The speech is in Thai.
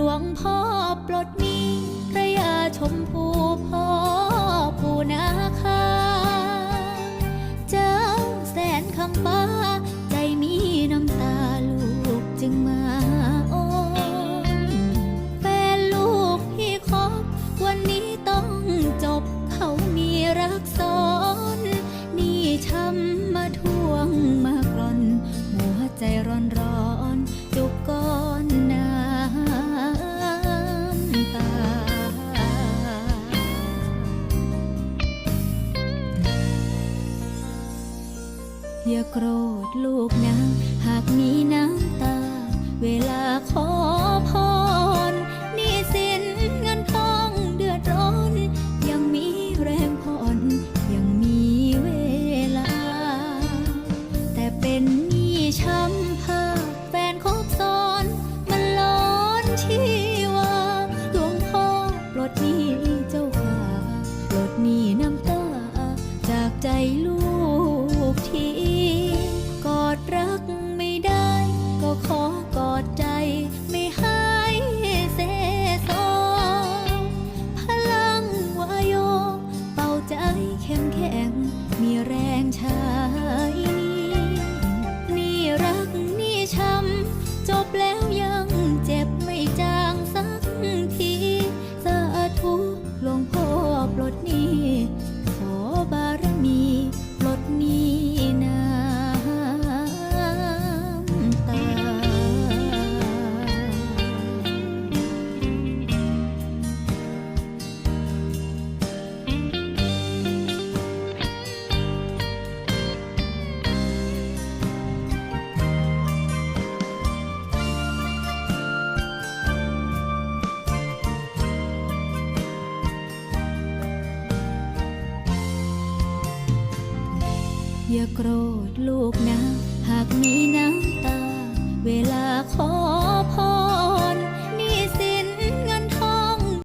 ลวงพ่อปลดหนี้พระยาชมพูพ่อผู้นาคา เจ้าแสนคำฟ้า ใจมีน้ำตาลูกจึงมาโอนแฟนลูกที่คบวันนี้ต้องจบเขามีรักซ้อนนี่ช้ำมาทวงมากร่อน หัวใจร้อนร้อน อย่าโกรธลูกนะ หากมีน้ำตา เวลาขอพร ขอกอดใจไม่ให้เสสองพลังวายโย เป่าใจเข้มแข็ง มีแรงใช้นี่รักนี่ช้ำจบแล้ว อย่าโกรธลูกนะ หากมี